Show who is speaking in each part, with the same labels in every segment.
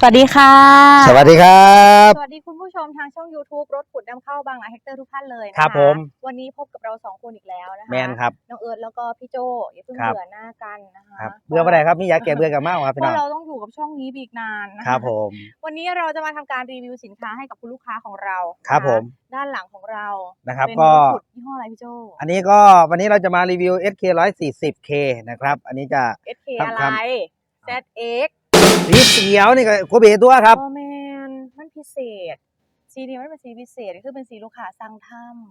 Speaker 1: สวัสดีค่ะ
Speaker 2: สวัสดีครับ
Speaker 1: สวัสดีคุณผู้ชมทางช่อง YouTube รถขุดนำเข้าบางนาเฮกเตอร์ทุกท่านเลยนะคะ
Speaker 2: ครับผม
Speaker 1: วันนี้พบกับเราสองคนอีกแล้วนะคะ
Speaker 2: แมนครับ
Speaker 1: น้องเอิร์ธแล้วก็พี่โจอย่าเพิ่ง
Speaker 2: ครับ
Speaker 1: เบื่อหน้ากันนะคะ
Speaker 2: ครับเบื่อเมื่อไหร่ครับมีอยากแก่เบื่อกับมากครับ
Speaker 1: เพ
Speaker 2: พี่น้อ
Speaker 1: ราะ
Speaker 2: ง
Speaker 1: เราต้องอยู่กับช่องนี้ไปอีกนานนะคะ
Speaker 2: ครับผม
Speaker 1: วันนี้เราจะมาทำการรีวิวสินค้าให้กับคุณลูกค้าของเรานะะ
Speaker 2: ครับผม
Speaker 1: ด้านหลังของเรา
Speaker 2: นะครับ
Speaker 1: เป็น
Speaker 2: ก็
Speaker 1: รถขุดยี่ห้ออะไรพี่โจ
Speaker 2: อันนี้ก็วันนี้เราจะมารีวิว SK 140K นะครับ อันนี้จะ
Speaker 1: SK
Speaker 2: ครับ
Speaker 1: อะไร
Speaker 2: ครับ
Speaker 1: ZX
Speaker 2: สีเขียวนี่ก็โคเบตัวครับ
Speaker 1: โอแมนมันพิเศษ สีนี้มันเป็นสีพิเศษคือเป็นสีลูกค้าสั่งท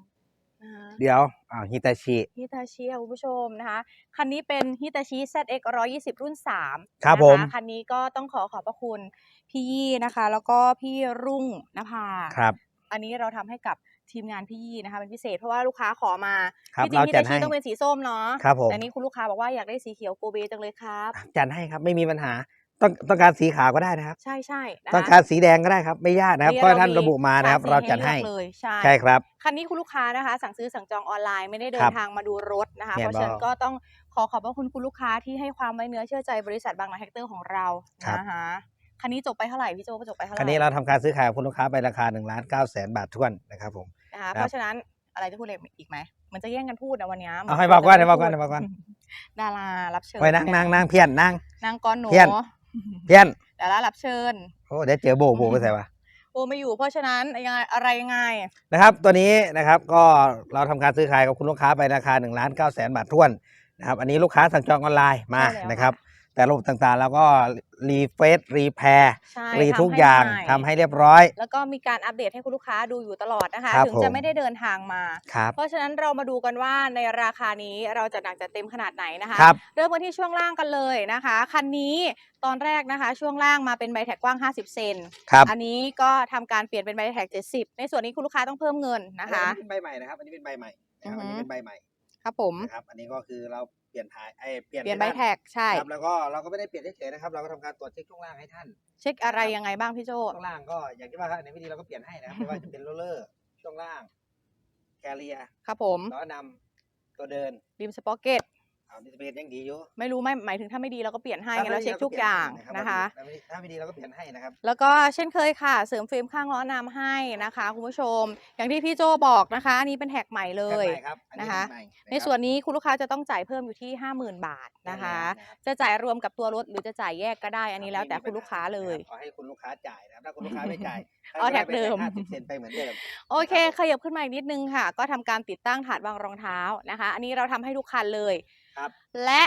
Speaker 1: ำนะคะ
Speaker 2: เดี๋ยวอ้าวฮิตาชิ
Speaker 1: ฮิตาชิค่ะคุณผู้ชมนะคะ คันนี้เป็นฮิตาชิ ZX 120 รุ่น 3
Speaker 2: ครับ
Speaker 1: นะะ
Speaker 2: ผม
Speaker 1: คันนี้ก็ต้องขอขอบพระคุณพี่ยี่นะคะ แล้วก็พี่รุ่งนภา
Speaker 2: ครับ
Speaker 1: อันนี้เราทำให้กับทีมงานพี่ยี่นะคะเป็นพิเศษเพราะว่าลูกค้าขอมา
Speaker 2: ครับ
Speaker 1: ที่จริง
Speaker 2: เรา
Speaker 1: ฮิ
Speaker 2: จั
Speaker 1: ตา
Speaker 2: ด
Speaker 1: ชิ
Speaker 2: ให้
Speaker 1: ต้องเป็นสีส้มเนาะ
Speaker 2: ครับผม
Speaker 1: แต่นี่คุณลูกค้าบอกว่าอยากได้สีเขียวโกเบจังเลยครับ
Speaker 2: จัดให้ครับไม่มีปัญหา ต้องต้องการสีขาวก็ได้นะครับ
Speaker 1: ใช่ใช่นะ
Speaker 2: ต้อง
Speaker 1: คะ
Speaker 2: การสีแดงก็ได้ครับไม่ยากนะครับ
Speaker 1: นี่
Speaker 2: เพราะท่าน
Speaker 1: มี
Speaker 2: ระบุมานะครับ
Speaker 1: ส
Speaker 2: เรา
Speaker 1: สี
Speaker 2: จัดให้
Speaker 1: เลือกเลย ใช่
Speaker 2: ใช่ครับ
Speaker 1: คันนี้คุณลูกค้านะคะ สั่งซื้อสั่งจองออนไลน์ไม่ได้เดิ
Speaker 2: ครั
Speaker 1: น
Speaker 2: บ
Speaker 1: ทางมาดูรถนะคะ
Speaker 2: แม่น
Speaker 1: เพราะฉะนั้น
Speaker 2: บ่
Speaker 1: ก็ต้องขอขอบพระคุณคุณลูกค้าที่ให้ความไว้เนื้อเชื่อใจบริษัทบางนาแฮกเตอร์ของเรา
Speaker 2: ครับ
Speaker 1: นะคะคันนี้จบไปเท่าไหร่พี่โจจบไปเท่าไหร่
Speaker 2: คันนี้เราทำการซื้อขายกับคุณลูกค้าไปราคา1ล้าน9แสนบาทท้วนนะครับผม
Speaker 1: นะคะ
Speaker 2: ครับ
Speaker 1: เพราะฉะนั้นอะไรจะพูดอะไรอีกไหมมันจะแย่งกันพูดนะวันนี้
Speaker 2: เอาให้บอกก่อนให้บอกก่อนให้บอกก่อน
Speaker 1: ดารารับเชิญ
Speaker 2: ไว้นั่งนั่งนั่งเพี้ยนนั่ง
Speaker 1: นางก้อนหนู
Speaker 2: เพี้ยนเพี้ยน
Speaker 1: ดารารับเชิญ
Speaker 2: โอ้เดี๋ยวเจอโบโบไปใส่วะ
Speaker 1: โอไม่อยู่เพราะฉะนั้นยังไงอะไรยังไง
Speaker 2: นะครับ ตัวนี้นะครับก็เราทำการซื้อขายกับคุณลูกค้าไปราคา1นึ่งล้านเก้าแสนบาทท้วนนะครับ อันนี้ลูกค้าสั่งจองออนไลน์มา
Speaker 1: ใช่แล้ว
Speaker 2: นะครับ แต่ระบบต่างๆ แล้วก็รีเฟซรีแพร์
Speaker 1: ใช่
Speaker 2: รี
Speaker 1: ทำ
Speaker 2: ทุก
Speaker 1: ให้
Speaker 2: อย่าง
Speaker 1: ใหม่
Speaker 2: ทำให้เรียบร้อย
Speaker 1: แล้วก็มีการอัปเดตให้คุณลูกค้าดูอยู่ตลอดนะคะ
Speaker 2: ครับ
Speaker 1: ถึง
Speaker 2: ผม
Speaker 1: จะไม่ได้เดินทางมา
Speaker 2: ครับ
Speaker 1: เพราะฉะนั้นเรามาดูกันว่าในราคานี้เราจะหนักจะเต็มขนาดไหนนะคะ
Speaker 2: ครับ
Speaker 1: เริ่มกันที่ช่วงล่างกันเลยนะคะ คันนี้ตอนแรกนะคะ ช่วงล่างมาเป็นใบแท็กกว้าง 50 เซน
Speaker 2: ครับ
Speaker 1: อันนี้ก็ทำการเปลี่ยนเป็นใบแท็ก 70 ในส่วนนี้คุณลูกค้าต้องเพิ่มเงินนะคะ
Speaker 2: อันนี้เป็นใบใหม่นะครับ อันนี้เป็นใบใหม่นะครับ
Speaker 1: อื
Speaker 2: อั
Speaker 1: อนฮึ
Speaker 2: นี้เป็นใบใหม่
Speaker 1: ครับผม
Speaker 2: นะครับ อันนี้ก็คือเราเปลี่ยนถ่ายไอ้เปลี่ยน
Speaker 1: เปลี่ยนใบ
Speaker 2: ด้า
Speaker 1: แท็กใช่
Speaker 2: ครับแล้วก็เราก็ไม่ได้เปลี่ยนเฉยๆนะครับ เราก็ทำการตรวจเช็คช่วงล่างให้ท่าน
Speaker 1: เช็คอะไรยังไงบ้างพี่โจ
Speaker 2: ช่วงล่างก็อย่างที่ว่าครับในวิธีเราก็เปลี่ยนให้นะครับไม่ว่าจะเป็นโรลเลอร์ช่วงล่างแคเรีย
Speaker 1: ครับผม
Speaker 2: ล้อนำตัวเดิน
Speaker 1: ริมสป็อกเก็ต
Speaker 2: เอาดิสเบรยังดีอยู่
Speaker 1: ไม่รู้ไม่หมายถึงถ้าไม่ดีเราก็เปลี่ยนให้ไง
Speaker 2: ถ้
Speaker 1: เราเช็คทุกอย่างนะคะ
Speaker 2: ถ้าไม่ดีถ้าไม่ดีเราก็เปลี่ยนให้นะครับ
Speaker 1: แล้วก็เช่นเคยค่ะ เสริมเฟรมข้างล้อนำให้นะคะคุณผู้ชม อย่างที่พี่โจบอกนะคะอันนี้เป็นแท็กใหม่เลย
Speaker 2: แพ็คใหม่ครับอั
Speaker 1: นะคะ
Speaker 2: แพ็คใหม่ะครับ
Speaker 1: ในส่วนนี้คุณลูกค้าจะต้องจ่ายเพิ่มอยู่ที่ 50,000 บาทนะคะ จะจ่ายรวมกับตัวรถหรือจะจ่ายแยกก็ได้ อันนี้แล้วแต่คุณลูกค้าเลย
Speaker 2: ขอให้คุณลูกค้าจ่ายนะครับถ้าคุณลูกค้าไม่จ่าย
Speaker 1: เอาแท็กเดิม
Speaker 2: ห้าสิบเซนไปเหมือนเดิม
Speaker 1: โอเค ขยับขึ้นมาอีกนิดนึงค่ะ ก็ทำการติดตั้งถาดวางรองเท้านะคะ อันนี้เราทำให้ทุกคันเลย
Speaker 2: ครับ
Speaker 1: และ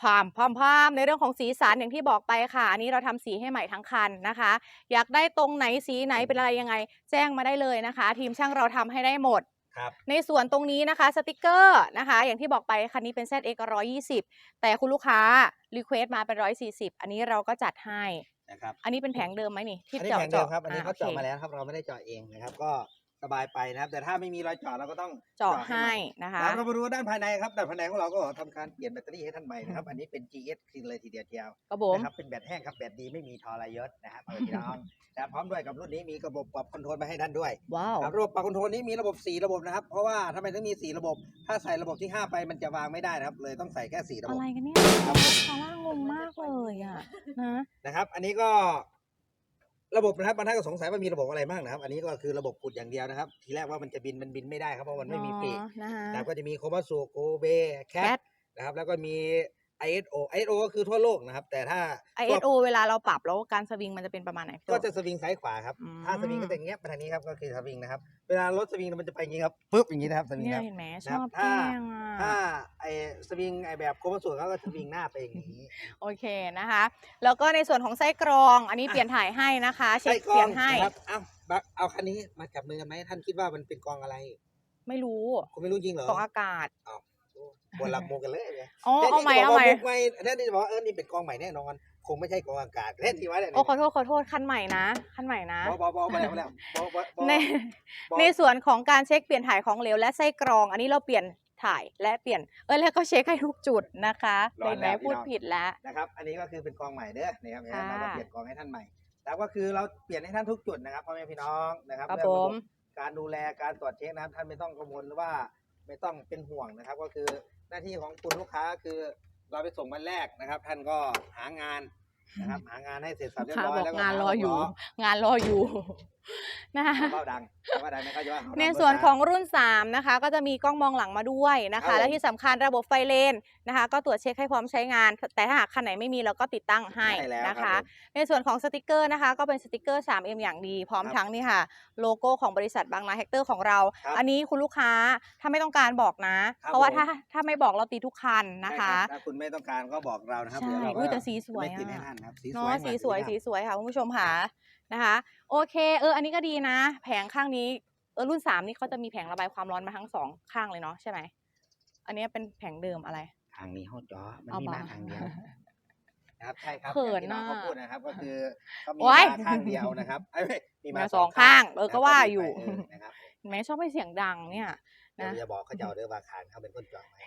Speaker 1: พามพามพามในเรื่องของสีสันอย่างที่บอกไปค่ะ อันนี้เราทำสีให้ใหม่ทั้งคันนะคะ อยากได้ตรงไหนสีไหนเป็นอะไรยังไง แจ้งมาได้เลยนะคะ ทีมช่างเราทำให้ได้หมด
Speaker 2: ครับ
Speaker 1: ในส่วนตรงนี้นะคะสติกเกอร์นะคะ อย่างที่บอกไปคันนี้เป็น ZX 120 แต่คุณลูกค้ารีเควสมาเป็น 140 อันนี้เราก็จัดให้
Speaker 2: นะครับ
Speaker 1: อันนี้เป็นแผงเดิมไหมนี่ที่
Speaker 2: อันนี้
Speaker 1: เจาะ
Speaker 2: แผงเดิมครับอันนี้
Speaker 1: อ่
Speaker 2: เขาเจาะ
Speaker 1: โค
Speaker 2: มาแล้วครับเราไม่ได้เจาะเองนะครับก็ สบายไปนะครับ แต่ถ้าไม่มีรอยเจาะเราก็ต้อง
Speaker 1: เจาะให้นะคะ
Speaker 2: แล้วเรามาดูด้านภายในครับด้านภายในของเราก็ทำการเปลี่ยนแบตเตอรี่ให้ท่านใหม่นะครับ อันนี้เป็น GS คลีนเลยทีเดียวเดียว
Speaker 1: กระผม
Speaker 2: นะครับเป็นแบตแห้งครับแบตดีไม่มีทรยศนะครับเอาไปพี่น้องแต่พร้อมด้วยกับรุ่นนี้มีระบบปรับคอนโทรลมาให้ท่านด้วย
Speaker 1: ว้าว
Speaker 2: ครับระบบปรับคอนโทรลนี้มีระบบ 4 ระบบนะครับ เพราะว่าทำไมถึงมี 4 ระบบ ถ้าใส่ระบบที่ 5 ไปมันจะวางไม่ได้นะครับ เลยต้องใส่แค่ 4 ระบ
Speaker 1: อะ
Speaker 2: บ
Speaker 1: ไรกันเนี่ยซาร่างงมากเลยอะนะ
Speaker 2: นะครับ อันนี้ก็ ระบบนะครับบางท่านก็สงสัยว่ามีระบบอะไรบ้างนะครับ อันนี้ก็คือระบบขุดอย่างเดียวนะครับ ทีแรกว่ามันจะบินมันบินไม่ได้ครับเพราะมันไม่มีปีก
Speaker 1: อ๋อนะคะ
Speaker 2: นะครับก็จะมีโคมาสูโกเบแค
Speaker 1: แค
Speaker 2: ท
Speaker 1: ท
Speaker 2: นะครับแล้วก็มี ISO ISO ก็คือทั่วโลกนะครับ แต่ถ้า
Speaker 1: ISO เวลาเราปรับแล้วการสวิงมันจะเป็นประมาณไหนพี่
Speaker 2: ก็
Speaker 1: โจะ
Speaker 2: สวิงซ้ายขวาครับ
Speaker 1: อืม
Speaker 2: ถ้าสวิงก็จะอย่างเงี้ยไปทางนี้ครับ ก็คือสวิงนะครับ เวลารถสวิงมันจะไปอย่างงี้ครับปึ๊บอย่างงี้นะครับสวิง
Speaker 1: เนี่ย
Speaker 2: ครับ
Speaker 1: เห็นไหมช
Speaker 2: นะครับ
Speaker 1: อบแก
Speaker 2: ถ้า
Speaker 1: ล้งอ่
Speaker 2: ถ้าะไอ้สวิงไอ้แบบโคมาสูเขาก็สวิงหน้าไปอย่างนี้
Speaker 1: โอเคนะคะ แล้วก็ในส่วนของไส้กรอง อันนี้เปลี่ยนถ่ายให้นะคะ เช็ค
Speaker 2: ไส้กร
Speaker 1: เปลี่
Speaker 2: อยง
Speaker 1: นให้
Speaker 2: นะครับเอาบักเอาคันนี้มาจับมือกันไหมท่านคิดว่ามันเป็นกองอะไร
Speaker 1: ไม่รู้
Speaker 2: คุณไม่รู้จริงเหรอก
Speaker 1: องอากาศ
Speaker 2: บนหลับโมกันเลยเนี่ย
Speaker 1: อ๋อเอาใหม่
Speaker 2: แทน
Speaker 1: เอา
Speaker 2: ที่
Speaker 1: ใหม่
Speaker 2: จะบอกว่ามุกไม่แทนที่จะบอกว่าเออนี่เป็นกองใหม่แน่นอน คงไม่ใช่กองอากาศแทนที่ว่าเนี่ย
Speaker 1: โอ้ขอโทษขอโทษคันใหม่นะคันใหม่นะ
Speaker 2: บอบอบอบแล้วแล้วบอบอบอ
Speaker 1: ใน
Speaker 2: บอ
Speaker 1: ในส่วนของการเช็คเปลี่ยนถ่ายของเหลวและไส้กรอง อันนี้เราเปลี่ยนถ่ายและเปลี่ยนเออแล้วก็เช็คให้ทุกจุดนะคะเห็นไหมพูดผิดแล้ว
Speaker 2: นะครับ อันนี้ก็คือเป็นกองใหม่เด้อนะครับ
Speaker 1: ค่ะ
Speaker 2: เราก็เปลี่ยนกองให้ท่านใหม่แล้วก็คือเราเปลี่ยนให้ท่านทุกจุดนะครับพ่อแม่พี่น้องนะครับ
Speaker 1: ครับ
Speaker 2: เรื่อง
Speaker 1: ผ
Speaker 2: ระ
Speaker 1: ม
Speaker 2: บบการดูแลการตรวจเช็คนะครับท่านไม่ต้องกังวลหรือว่า ไม่ต้องเป็นห่วงนะครับ ก็คือหน้าที่ของคุณลูกค้าคือเราไปส่งวันแรกนะครับ ท่านก็หางานนะครับ หางานให้เสร็จสรรพเรียบร้อย
Speaker 1: บอก
Speaker 2: แล้วก็
Speaker 1: งานรออยู่ งานรออยู่นะคะ
Speaker 2: เบาดังเบาดังนะครับจะว่าเขา
Speaker 1: ใน
Speaker 2: ดัง
Speaker 1: ส่วน
Speaker 2: เบอร์
Speaker 1: ของรุ่น 3 นะคะ ก็จะมีกล้องมองหลังมาด้วยนะ
Speaker 2: ครั
Speaker 1: คะ
Speaker 2: บผม
Speaker 1: และที่สำคัญระบบไฟเลนนะคะ ก็ตรวจเช็คให้พร้อมใช้งาน แต่ถ้าหากคันไหนไม่มีเราก็ติดตั้งให้
Speaker 2: ได้แล้ว
Speaker 1: นะ
Speaker 2: ครั
Speaker 1: คะ
Speaker 2: บผม
Speaker 1: ในส่วนของสติกเกอร์นะคะ ก็เป็นสติกเกอร์ 3M อย่างดี พร้อม
Speaker 2: ครับ
Speaker 1: ทั้งนี่ค่ะ โลโก้ของบริษัทบางนาแฮกเตอร์ของเรา
Speaker 2: ครับ
Speaker 1: อันนี้คุณลูกค้าถ้าไม่ต้องการบอกนะ
Speaker 2: ครับ
Speaker 1: เพราะว่า
Speaker 2: ผม
Speaker 1: ถ้าถ้าไม่บอกเราตีทุกคันนะ
Speaker 2: ใช่
Speaker 1: คะ
Speaker 2: รับถ้าคุณไม่ต้องการก็บอกเรานะครับ
Speaker 1: ใช่
Speaker 2: เดี๋ยวเรา
Speaker 1: อุ้ย
Speaker 2: ก็
Speaker 1: แต่สีสวย
Speaker 2: ไม่ติดให้
Speaker 1: อะ
Speaker 2: ท่านครับสีสวย
Speaker 1: เนาะ
Speaker 2: เหมือน
Speaker 1: สีสวย
Speaker 2: ที่
Speaker 1: สี
Speaker 2: ท่าน
Speaker 1: สวยค่ะคุณผู้ชมค่ะ นะคะ โอเค เออ อันนี้ก็ดีนะ แผงข้างนี้ เออรุ่นสามนี่เขาจะมีแผงระบายความร้อนมาทั้งสองข้างเลยเนาะใช่ไหม อันนี้เป็นแผงเดิมอะไร
Speaker 2: ทางนี้เขาจอมัน
Speaker 1: เอา
Speaker 2: มี
Speaker 1: มา
Speaker 2: มาทางเดียวนะครับใช่ครับ
Speaker 1: เขิน
Speaker 2: อย่างที่น้อง
Speaker 1: น่ะ
Speaker 2: เขาพูดนะครับ ก็คือเขามี
Speaker 1: โอ๊ย
Speaker 2: มาข้างเดียวนะครับเอ้ยไม่มีมา
Speaker 1: มา
Speaker 2: ส
Speaker 1: ส
Speaker 2: อ
Speaker 1: องง
Speaker 2: ข้าง
Speaker 1: ข้าง เออ
Speaker 2: นะ
Speaker 1: ก็
Speaker 2: ครับ
Speaker 1: ว่า
Speaker 2: ดี
Speaker 1: อยู่
Speaker 2: ไปเนะครับ
Speaker 1: เห็นไหมชอบให้เสียงดังเนี่ย
Speaker 2: เดี๋ยว
Speaker 1: นะ
Speaker 2: จะบอกเขาจะเอาเด้อว่าคานเขาเป็นคนจองให้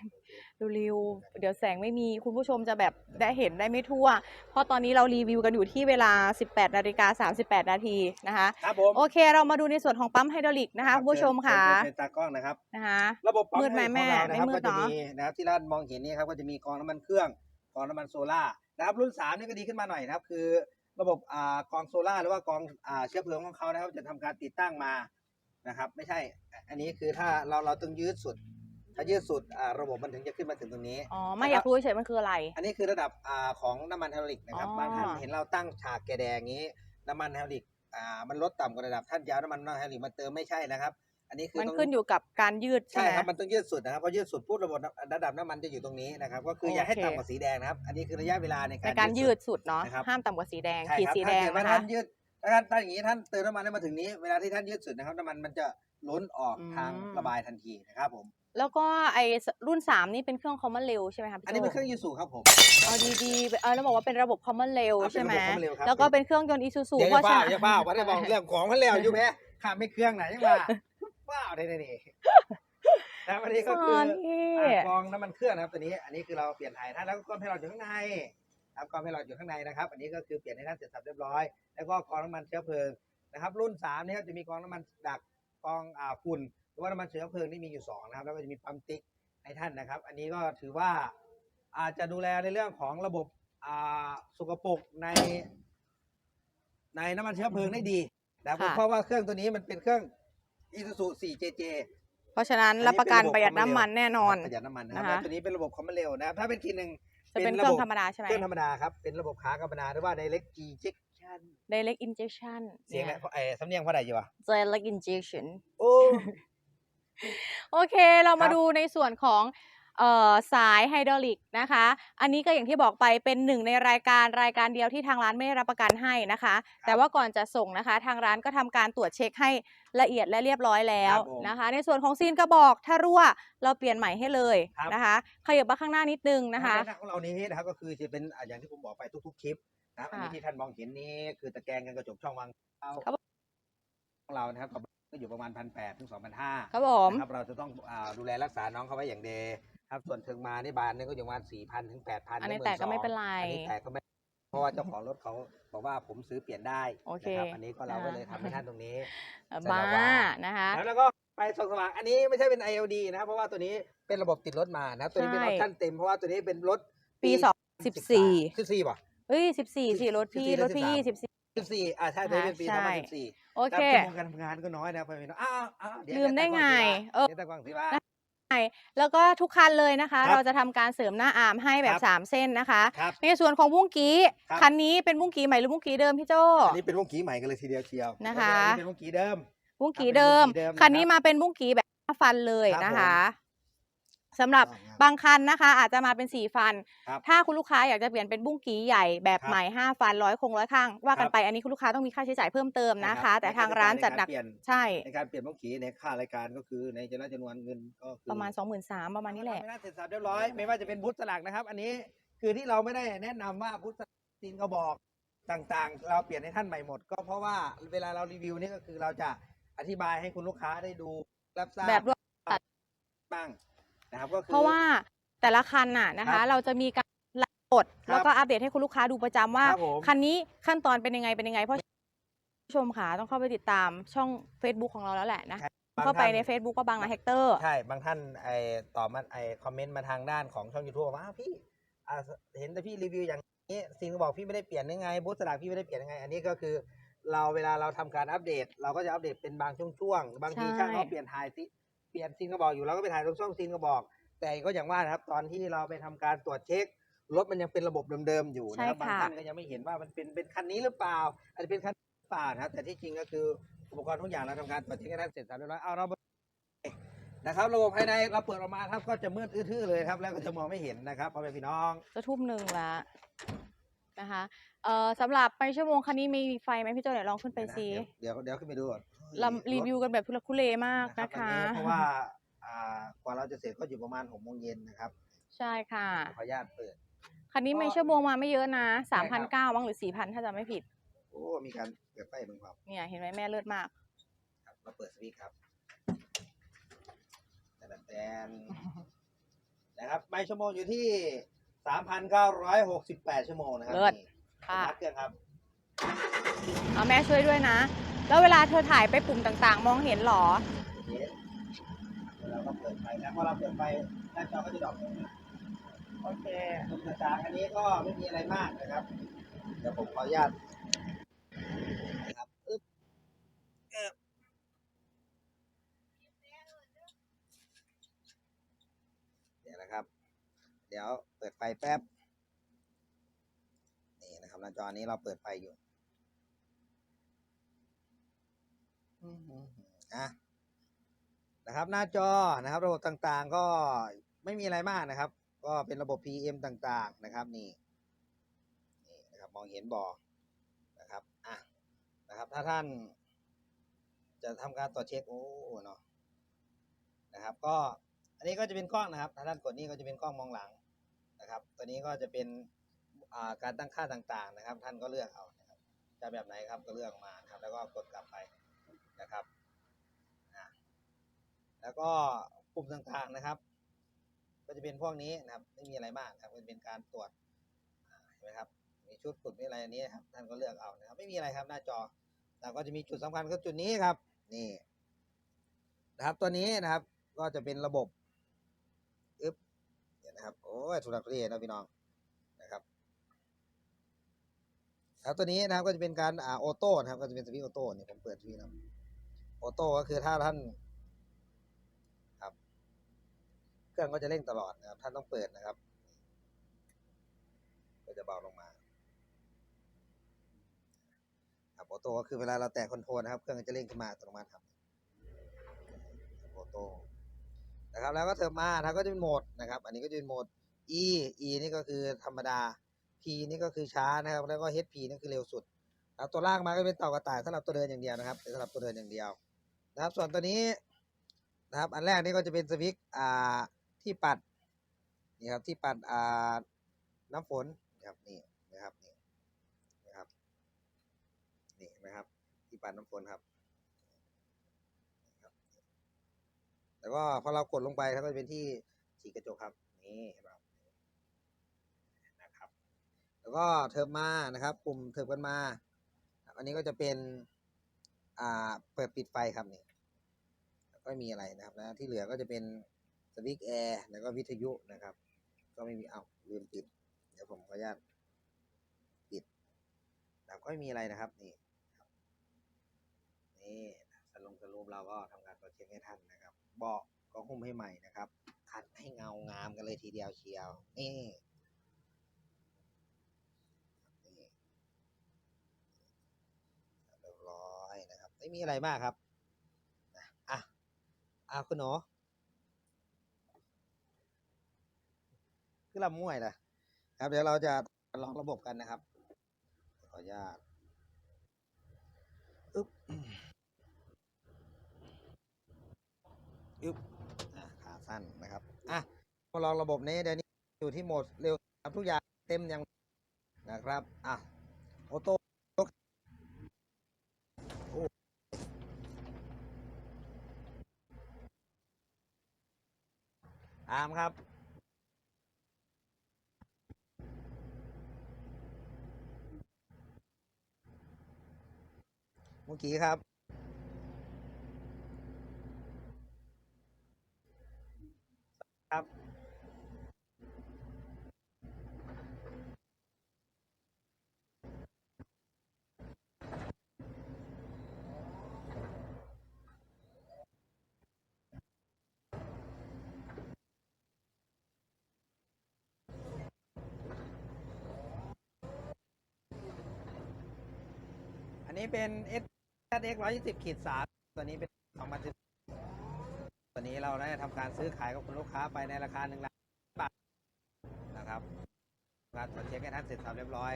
Speaker 1: เร็วๆ เดี๋ยวแสงไม่มีคุณผู้ชมจะแบบได้เห็นได้ไม่ทั่ว เพราะตอนนี้เรารีวิวกันอยู่ที่เวลา 18นาฬิกา38 นาทีนะคะ
Speaker 2: ครับผม
Speaker 1: โอเคเรามาดูในส่วนของปั๊มไฮดรอลิกนะคะคุณผู้ชมค่ะ
Speaker 2: เชิญเชิญตากล้องนะครับ
Speaker 1: นะคะ
Speaker 2: ระบบปั๊ม
Speaker 1: มืดไหม
Speaker 2: ไฟของเรา
Speaker 1: แม่
Speaker 2: นะครับ
Speaker 1: ไม่มื
Speaker 2: ก็
Speaker 1: ด
Speaker 2: จะ
Speaker 1: เนอะ
Speaker 2: มีนะครับที่ท่านมองเห็นนี่ครับก็จะมีกองน้ำมันเครื่องกองน้ำมันโซล่านะครับรุ่นสามนี่ก็ดีขึ้นมาหน่อยนะครับคือระบบอ่ากองโซล่าหรือว่ากองอ่าเชื้อเพลิงของเขานะครับจะทำการติดตั้งมานะครับ ไม่ใช่ อันนี้คือถ้าเราเราต้องยืดสุด ถ้ายืดสุดอ่าระบบมันถึงจะขึ้นมาถึงตรงนี้
Speaker 1: อ๋อ ไม่อยากรู้เฉยๆมันคืออะไร
Speaker 2: อันนี้คือระดับอ่าของน้ำมันไฮดรอลิกนะครับ
Speaker 1: อ๋อ
Speaker 2: บางท่านเห็นเราตั้งฉากแกแดงอย่างนี้ น้ำมันไฮดรอลิกอ่ามันลดต่ำกว่าระดับท่านจะเอาน้ำมันไฮดรอลิกมาเติมไม่ใช่นะครับ อันนี้คือ
Speaker 1: มัน
Speaker 2: ต้อง
Speaker 1: ขึ้นอยู่กับการยืดใช่
Speaker 2: ใช่
Speaker 1: ไหม
Speaker 2: ครับมันต้องยืดสุดนะครับพอยืดสุดปุ๊บระบบน้ำระดับน้ำมันจะอยู่ตรงนี้นะครับ ก็คือ
Speaker 1: โอเค
Speaker 2: อย่าให้ต่ำกว่าสีแดงนะครับ อันนี้คือระยะเวลาใน
Speaker 1: ใน
Speaker 2: การ
Speaker 1: การยืด
Speaker 2: สุ
Speaker 1: สุดเนาะ
Speaker 2: นะครับ
Speaker 1: ห้ามต่ำกว่าสีแดง
Speaker 2: ใช่
Speaker 1: ขีด
Speaker 2: ครับ
Speaker 1: สี
Speaker 2: ถ้า
Speaker 1: แดง
Speaker 2: เกิดว่า
Speaker 1: นะ
Speaker 2: ท่า
Speaker 1: คะ
Speaker 2: นยืดถ้าท่านถ้าอย่างนี้ท่านเติมน้ำมันได้มาถึงนี้ เวลาที่ท่านยืดสุดนะครับน้ำมันมันจะ ล้นออก
Speaker 1: อืม
Speaker 2: ทางระบายทันทีนะครับผม
Speaker 1: แล้วก็ไอรุ่น 3 นี่เป็นเครื่องคอมมอนเร็วใช่ไหมคะพี่
Speaker 2: อันนี้เป็นเค
Speaker 1: โจ้
Speaker 2: รื่องยูสุครับผม
Speaker 1: เอาดีๆเออแล้วบอกว่าเป็นระบบคอมมอนเร็ว
Speaker 2: ครับ
Speaker 1: ใช่ไหม
Speaker 2: เป็นระบบ common rail ครับ
Speaker 1: แล้วก็เป็นเครื่องยนต์อีซูซู
Speaker 2: เดี๋ยว
Speaker 1: เพ
Speaker 2: อย่า
Speaker 1: ราะ
Speaker 2: บ้า
Speaker 1: ฉะนั้น
Speaker 2: อย่าบ้าว่าได้บอกเรื่องของมันแล้วอยู่แพ้ข้ามไม่เครื่องไหนยังมาบ้าได้ได้นี่แล้วอันนี้ก็คือ
Speaker 1: สอนพี่
Speaker 2: อ่ากรองน้ำมันเครื่องนะครับตัวนี้ อันนี้คือเราเปลี่ยนถ่ายท่านแล้วก็กรองให้เราอยู่ข้างในครับกรองให้เราอยู่ข้างในนะครับ อันนี้ก็คือเปลี่ยนให้ท่านเสร็จสับเรียบร้อย แล้วก็กรองน้ำมันเชื้อเพลิงนะครับ รุ่นสามนี่ครับจะมีกรองน้ำมันดัก กรองอ่าฝุ่นหรือว่าน้ำมันเชื้อเพลิงนี่มีอยู่สองนะครับแล้วก็จะมีปั๊มติ๊กให้ท่านนะครับ อันนี้ก็ถือว่าอาจจะดูแลในเรื่องของระบบอ่าสุขปรกใน ในน้ำมันเชื้อเพลิงได้ดีนะครับ
Speaker 1: ค่ะ
Speaker 2: เพราะว่าเครื่องตัวนี้มันเป็นเครื่อง Isuzu 4JJ
Speaker 1: เพราะฉะนั้น
Speaker 2: อันนี้
Speaker 1: รับประกัน
Speaker 2: เป็นระบบ
Speaker 1: ประหยัด
Speaker 2: ความเร็ว
Speaker 1: น้ำมันแน่นอน
Speaker 2: ประหยัดน้ำมันนะครับ
Speaker 1: นะคะ
Speaker 2: แล้วตัวนี้เป็นระบบคอมมอนเร็วนะครับถ้าเป็นทีหนึ่ง
Speaker 1: จะเป็นเค
Speaker 2: ระ
Speaker 1: รื่
Speaker 2: บ
Speaker 1: อบงธรรมดาใช่ไหม
Speaker 2: เครื่องธรรมดาครับเป็นระบบค้าธรรมดาหรือว่า direct injection
Speaker 1: direct injection
Speaker 2: เสียงไหนเอ้สำเนียงเพราะใดอยู่วะ
Speaker 1: direct injection
Speaker 2: โอ้
Speaker 1: โอเคเรา
Speaker 2: ค
Speaker 1: มา
Speaker 2: รับ
Speaker 1: ดูในส่วนของเอ่อสายไฮดรอลิกนะคะ อันนี้ก็อย่างที่บอกไปเป็นหนึ่งในรายการรายการเดียวที่ทางร้านไม่ได้รับประกันให้นะคะ แต่ว่าก่อนจะส่งนะคะ ทางร้านก็ทำการตรวจเช็คให้ละเอียดและเรียบร้อยแล้ว
Speaker 2: ครับผม
Speaker 1: นะคะ ในส่วนของซีนกระบอกถ้ารั่วเราเปลี่ยนใหม่ให้เลย
Speaker 2: ครับ
Speaker 1: นะคะขยับมาข้างหน้านิดนึงนะคะ
Speaker 2: หาของเรานี้นะครับก็คือจะเป็นอะอย่างที่ผมบอกไปทุกๆคลิป นะครับอันนี้
Speaker 1: ค่ะ
Speaker 2: ที่ท่านมองเห็นนี้คือตะแกรงกันกระจกช่องวางเอา
Speaker 1: ครับ
Speaker 2: ของเรานะครับก็อยู่ประมาณพันแปดถึงสองพันห้า
Speaker 1: ครับผม
Speaker 2: นะครับเราจะต้องอ่าดูแลรักษาน้องเขาไว้อย่างดีครับส่วนถึงมาในบานนี่ก็อยู่ประมาณสี่พันถึงแปดพัน
Speaker 1: อันนี้แตกก็ไม่เป็นไร
Speaker 2: อันนี้แตกก็ไม่เพราะว่าเจ้าของรถเขาบอกว่าผมซื้อเปลี่ยนได้
Speaker 1: โอเค
Speaker 2: นะครับอันนี้ก็เราก็เลย
Speaker 1: นะ
Speaker 2: ทำให้ท่านตรงนี้
Speaker 1: เอ่อ
Speaker 2: สำหรับ
Speaker 1: บ้า
Speaker 2: ว่า
Speaker 1: นะคะ
Speaker 2: แล้วก็ไปส่องสว่างอันนี้ไม่ใช่เป็น ILD นะครับเพราะว่าตัวนี้เป็นระบบติดรถมานะครับตัวนี้เป็นอ
Speaker 1: ใช่
Speaker 2: อปชั่นเต็มเพราะว่าตัวนี้เป็นรถ
Speaker 1: ปีสองสิบสี่
Speaker 2: สิบสี่ป่ะ
Speaker 1: เอ้ยสิบสี่สี่รถพี่
Speaker 2: 14
Speaker 1: รถพี่
Speaker 2: 13
Speaker 1: สิบสี่
Speaker 2: สิบสี่อ่าใช่ตัวนี้เป็นปีส
Speaker 1: ใช่
Speaker 2: องพันสิบสี่
Speaker 1: โอเค
Speaker 2: ชั่วโมงการทำงานก็น้อยนะครับพี่น้องอ้าวอ้าวเยว
Speaker 1: ลืมได้ไงเออ
Speaker 2: เดี๋ยวตะกล้องสิว่า
Speaker 1: แล้วก็ทุกคันเลยนะคะ
Speaker 2: ครับ
Speaker 1: เราจะทำการเสริมหน้าอาร์มให้แบ
Speaker 2: ครับบ
Speaker 1: 3เส้นนะคะ
Speaker 2: ครับ
Speaker 1: ในส่วนของบุ้งกี้
Speaker 2: ครับ
Speaker 1: คันนี้เป็นบุ้งกี้ใหม่หรือบุ้งกี้เดิมพี่โจ
Speaker 2: อันนี้เป็นวงกีใหม่กันเลยทีเดียวเชียว
Speaker 1: นะคะ
Speaker 2: อันนี้เป็นวงกีเดิม
Speaker 1: บุ้งกี้
Speaker 2: ครับเป็น
Speaker 1: เดิม
Speaker 2: บุ้งกี้เดิม
Speaker 1: คันนี้
Speaker 2: นะครับ
Speaker 1: มาเป็นบุ้งกี้แบบห้าฟันเลย
Speaker 2: ครับ
Speaker 1: นะคะ
Speaker 2: ผม
Speaker 1: สำหรับ
Speaker 2: ครับ
Speaker 1: บางคันนะคะ อาจจะมาเป็นสี่ฟัน
Speaker 2: ครับ
Speaker 1: ถ้าคุณลูกค้าอยากจะเปลี่ยนเป็นบุ้งกี้ใหญ่แบบ
Speaker 2: ครับ
Speaker 1: ใหม่ห้าฟันร้อยคงร้อยข้าง ว่ากัน
Speaker 2: ครับ
Speaker 1: ไปอันนี้คุณลูกค้าต้องมีค่าใช้จ่ายเพิ่มเติมนะคะ
Speaker 2: ใช่
Speaker 1: แต่
Speaker 2: ครับ
Speaker 1: ทางร้านจัดหนัก
Speaker 2: ในการเปลี่ยน
Speaker 1: ใช่
Speaker 2: ในการเปลี่ยนวงกีในค่ารายการก็คือในจำนวนจำนวนเงินก็คือ
Speaker 1: ประมาณ 2 3 0 0 0ประมาณนี้แหละ
Speaker 2: ทำให้น่าเสร็จสับเรียบร้อยไม่ว่าจะเป็นพุทธสลักนะครับ อันนี้คือที่เราไม่ได้แนะนำว่าพุทธสลักซีนกระบอกต่างๆ เราเปลี่ยนให้ท่านใหม่หมด ก็เพราะว่าเวลาเรารีวิวนี่ก็คือเราจะอธิบายให้คุณลูกค้าได้ดูรับทราบ
Speaker 1: แบบรวด
Speaker 2: บ้าง นะครับก็คือ
Speaker 1: เพราะว่าแต่ละคันน่ะนะ
Speaker 2: ครั
Speaker 1: คะ
Speaker 2: บ
Speaker 1: เราจะมีการไลฟ์สด
Speaker 2: ครับ
Speaker 1: แล้วก็อัปเดตให้คุณลูกค้าดูประจำว่า
Speaker 2: ครับผม
Speaker 1: คันนี้ขั้นตอนเป็นยังไงเป็นยังไง เพราะผู้ชมค่ะต้องเข้าไปติดตามช่อง Facebook ของเราแล้วแหละนะ
Speaker 2: บาง
Speaker 1: เข้าไป
Speaker 2: ท่
Speaker 1: ใน Facebook ก็บางนาแฮกเตอร์
Speaker 2: ใช่ บางท่านไอตอบมาไอคอมเมนต์มาทางด้านของช่อง YouTube ว่าอ้าวพี่อ่าเห็นแต่พี่รีวิวอย่างนี่ซิงก็บอกพี่ไม่ได้เปลี่ยนยังไงบูธสลากพี่ไม่ได้เปลี่ยนยังไง อันนี้ก็คือเราเวลาเราทำการอัปเดต เราก็จะอัปเดตเป็นบางช่วงๆบางที
Speaker 1: ใช่
Speaker 2: ช่างเขาเปลี่ยนถ่ายซิ เปลี่ยนซิงก็บอกอยู่เราก็ไปถ่ายตรงช่องซิงก็บอก แต่ก็อย่างว่านะครับ ตอนที่เราไปทำการตรวจเช็ครถมันยังเป็นระบบเดิมๆอยู่นะครับ
Speaker 1: ใช่
Speaker 2: บาง
Speaker 1: ค่ะ
Speaker 2: ท่านก็ยังไม่เห็นว่ามันเป็นเป็นคันนี้หรือเปล่าอาจจะเป็นคันนี้หรือเปล่านะครับแต่ที่จริงก็คืออุปกรณ์ทุกอย่างเราทำการตรวจเช็คให้ท่านเสร็จสับเรียบร้อยเอาเรานะครับระบบภายในเราเปิดออกมาครับก็จะมืดอื้อๆเลยครับ แล้วก็จะมองไม่เห็นนะครับพ่อแม่พี่น้อง
Speaker 1: จะทุ่มหนึ่งละนะคะเอ่อสำหรับไปชั่วโมงคันนี้มีไฟไหมพี่โจเดี๋ยวลองขึ้นไปซิ
Speaker 2: เดี๋ยวเดี๋ยวขึ้นไปดูก่อน
Speaker 1: เรารีวิวกันแบบทุลักทุเลมากนะคะ
Speaker 2: รับวันนี้เพราะว่าอ่ากว่าเราจะเสร็จก็อยู่ประมาณหกโมงเย็นนะครับ
Speaker 1: ใช่ค่ะ
Speaker 2: ขออนุญาตเปิด
Speaker 1: คันนี้ไม่
Speaker 2: ก็
Speaker 1: ชั่วโมงมาไม่เยอะนะ
Speaker 2: ใช่
Speaker 1: สาม
Speaker 2: ครั
Speaker 1: พัน
Speaker 2: บ
Speaker 1: เก้ามั้งหรือสี่พันถ้าจำไม่ผิด
Speaker 2: โอ้ มีการเปิดไฟเบึงครับ
Speaker 1: เนี่ยเห็นไหมแม่เลิศมาก
Speaker 2: ครับเราเปิดสวิตช์ครับแต่แตนนะครับไม่ชั่วโมงอยู่ที่สามพันเก้าร้อยหกสิบแปดชั่วโมงนะครับ
Speaker 1: เลิศ
Speaker 2: นี่
Speaker 1: ค่ะ
Speaker 2: สตาร์ทเครื่องครับ
Speaker 1: เอาแม่ช่วยด้วยนะ แล้วเวลาเธอถ่ายไปปุ่มต่างๆ มองเห็นเหรอ
Speaker 2: เดี๋ยวเราก็เปิดไฟนะพอเราเปิดไฟหน้าจอก็จะดรอปลงนะโอเคปุ่มต่างๆอันนี้ก็ไม่มีอะไรมากนะครับ เดี๋ยวผมขออนุญาตนะครับอึ๊บเอ๊บเดี๋ยวนะครับ เดี๋ยวเปิดไฟแป๊บ นี่นะครับหน้าจอนี้เราเปิดไฟอยู่ อืมอะนะครับ หน้าจอนะครับ ระบบต่างๆ ก็ไม่มีอะไรมากนะครับ ก็เป็นระบบ PM ต่างๆนะครับนี่นี่นะครับมองเห็นบอนะครับอะนะครับ ถ้าท่านจะทำการตรวจเช็คโอ้เนาะนะครับ ก็อันนี้ก็จะเป็นกล้องนะครับ ถ้าท่านกดนี่ก็จะเป็นกล้องมองหลังนะครับ ตัวนี้ก็จะเป็นอ่าการตั้งค่าต่างๆ นะครับ ท่านก็เลือกเอานะครับจะแบบไหนครับก็เลือกมาครับ แล้วก็กดกลับไป นะครับแล้วก็ปุ่มต่างๆนะครับ ก็จะเป็นพวกนี้นะครับ ไม่มีอะไรมากครับก็จะเป็นการตรวจอ่าเห็นไหมครับมีชุดปุ่มมีอะไรอันนี้ครับท่านก็เลือกเอานะครับ ไม่มีอะไรครับหน้าจอแล้วก็จะมีจุดสำคัญก็จุดนี้ครับ นี่นะครับตัวนี้นะครับ ก็จะเป็นระบบอึ๊บเดี๋ยวนะครับโอ้ยทุลักทุเลนะพี่น้องนะครับครับตัวนี้นะครับก็จะเป็นการอ่าออโต้นะครับ ก็จะเป็นสวิตช์ออโต้เนี่ยผมเปิดสวิตช์นะ ออโต้ก็คือถ้าท่านครับเครื่องก็จะเร่งตลอดนะครับ ท่านต้องเปิดนะครับ ก็จะเบาลงมาครับออโต้ก็คือเวลาเราแตะคอนโทรลนะครับ เครื่องจะเร่งขึ้นมาอัตโนมัติครับออโต้นะครับ แล้วก็เทิร์มานะครับก็จะเป็นโหมดนะครับ อันนี้ก็จะเป็นโหมด E E นี่ก็คือธรรมดา P นี่ก็คือช้านะครับ แล้วก็ HP นี่คือเร็วสุดครับตัวล่างมาก็เป็นเต่ากระต่ายสำหรับตัวเดินอย่างเดียวนะครับสำหรับตัวเดินอย่างเดียว นะครับ ส่วนตัวนี้นะครับ อันแรกนี่ก็จะเป็นสวิตช์อ่าที่ปัดนี่ครับที่ปัดอ่าน้ำฝนนะครับนี่นะครับนี่นะครับนี่นะครับ ที่ปัดน้ำฝนครับนะครับแล้วก็พอเรากดลงไปครับก็จะเป็นที่ฉีดกระจกครับนี่นไหมครับนะครับ แล้วก็เทิร์มานะครับ ปุ่มเทิร์มกันมา อันนี้ก็จะเป็น อ่าเปิดปิดไฟครับนี่ก็ไม่มีอะไรนะครับนะที่เหลือก็จะเป็นสวิตช์แอร์แล้วก็วิทยุนะครับ ก็ไม่มีเอาลืมปิด เดี๋ยวผมขออนุญาตปิดนะครับก็ไม่มีอะไรนะครับนี่นี่สรุปสรุปเราก็ทำการตรวจเช็คให้ท่านนะครับเบาะก็หุ้มให้ใหม่นะครับคัดให้เงางามกันเลยทีเดียวเชียวนี่เรียบร้อยนะครับ ไม่มีอะไรมากครับอะอะคุณหนูคือลำมวยนะครับ เดี๋ยวเราจะลองระบบกันนะครับ ขออนุญาตอึ๊บอึ๊บขาสั้นนะครับ อะมาลองระบบนี้เดี๋ยวนี้อยู่ที่โหมดเร็วครับทุกอย่างเต็มยังนะครับ อะออโต้ยกโอ้ ตามครับ เมื่อกี้ครับ ครับ นนี้เป็น S X 120ขีด3ตัวนี้เป็น2010ตัวนี้เราได้ทำการซื้อขายกับคุณลูกค้าไปในราคา1ล้านบาทนะครับการตรวจเช็คให้ท่านเสร็จสับเรียบร้อย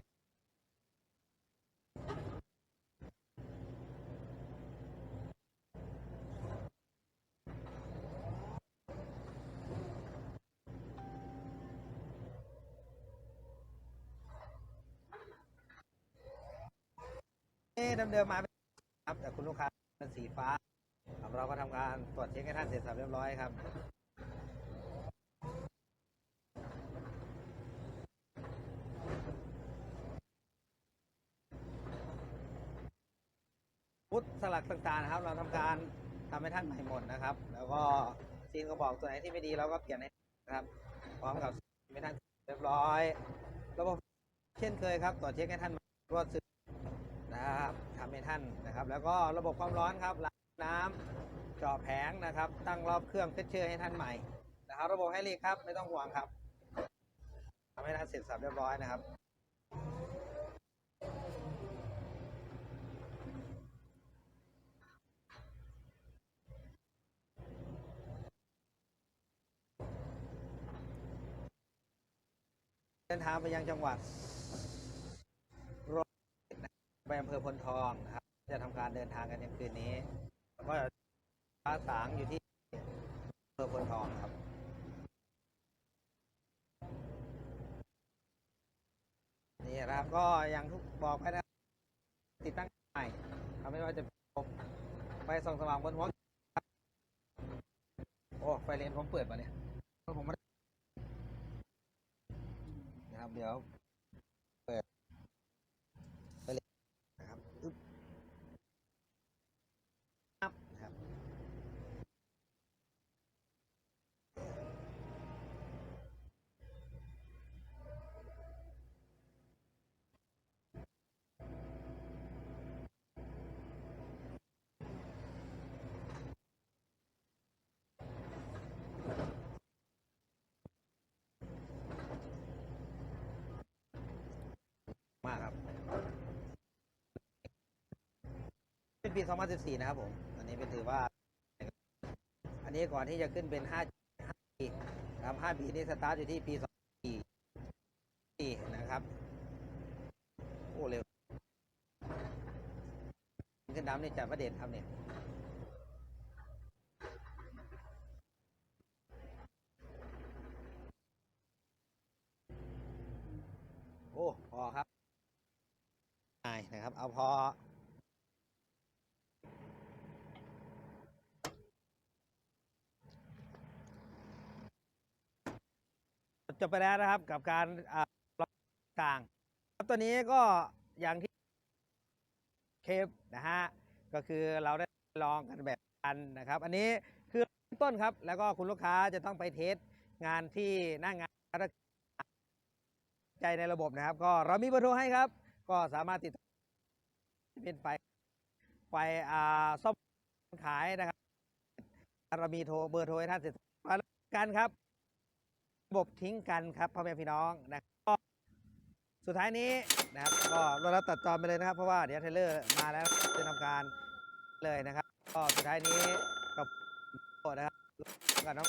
Speaker 2: เอ๊ะเดิมๆมาครับแต่คุณลูกค้าเป็นสีฟ้าครับเราก็ทำการตรวจเช็คให้ท่านเสร็จสับเรียบร้อยครับพุทธสลักต่างๆนะครับ เราทำการทำให้ท่านใหม่หมดนะครับ แล้วก็ซีนกระบอกตัวไหนที่ไม่ดีเราก็เปลี่ยนให้นะครับ พร้อมกับให้ท่านเรียบร้อย ระบบเช่นเคยครับตรวจเช็คให้ท่านรวดซึม นะครับทำให้ท่านนะครับ แล้วก็ระบบความร้อนครับล้างน้ำเจาะแผงนะครับ ตั้งรอบเครื่องเฟชเชอร์ให้ท่านใหม่นะครับ ระบบไฮดรอลิกครับไม่ต้องห่วงครับทำให้ท่านเสร็จสับเรียบร้อยนะครับเดินทางไปยังจังหวัดร้อยเอ็ดนะครับ ไปอำเภอพลทองครับ จะทำการเดินทางกันในคืนนี้แล้วก็พาสางอยู่ที่อำเภอพลทองครับนี่นะครับก็อย่างทุกบอกไปนะติดตั้งใหม่ทำไม่ว่าจะเป็นระบบไฟส่องสว่างบนหัวโอ้ไฟเลนผมเปิดมาเนี่ยผมไม่นะครับเดี๋ยวเปิดไฟเลนนะครับอึ๊บครับนะครับ มากครับ เป็นปี 2014 นะครับผม อันนี้เป็นถือว่า อันนี้ก่อนที่จะขึ้นเป็น 5 5ปีนะครับ 5 ปีนี่สตาร์ทอยู่ที่ปี2ปีนะครับ โอ้เร็ว ขึ้นดำนี่จัดประเด็นครับเนี่ยโอ้ พอครับนะครับ เอาพอ จบไปแล้วนะครับกับการอ่าล็อกกลางครับตัวนี้ก็อย่างที่เคปนะฮะก็คือเราได้ลองกันแบบกันนะครับ อันนี้คือต้นครับ แล้วก็คุณลูกค้าจะต้องไปเทสงานที่หน้างานใจในระบบนะครับ ก็เรามีเบอร์โทรให้ครับ ก็สามารถติดต่อเป็นไฟไฟอ่าซ่อมขายนะครับ เรามีโทรเบอร์โทรให้ท่านเสร็จแล้วกันครับ บบทิ้งกันครับพ่อแม่พี่น้องนะครับก็สุดท้ายนี้นะครับก็เรารับตัดจอไปเลยนะครับ เพราะว่าเดี๋ยวเทเลอร์มาแล้วจะทำการเลยนะครับ ก็สุดท้ายนี้กับนะครับกับน้อง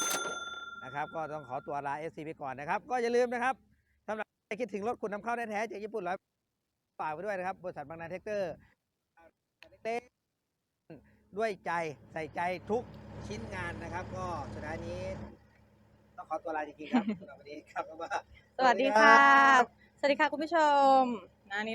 Speaker 2: นะครับ ก็ต้องขอตัวลาเอสซีไปก่อนนะครับ ก็อย่าลืมนะครับสำหรับใครคิดถึงรถคุณนำเข้าแท้ๆจากญี่ปุ่นร้อยฝากไว้ด้วยนะครับบริษัทบางนาเทคเตอร์เล็กๆด้วยใจใส่ใจทุกชิ้นงานนะครับ ก็สุดท้ายนี้ ขอตัวลาจริงๆครับสำหรับวันนี้ครับว่า
Speaker 1: สวัสดีค่ะ สวัสดีค่ะคุณผู้ชมนะนี่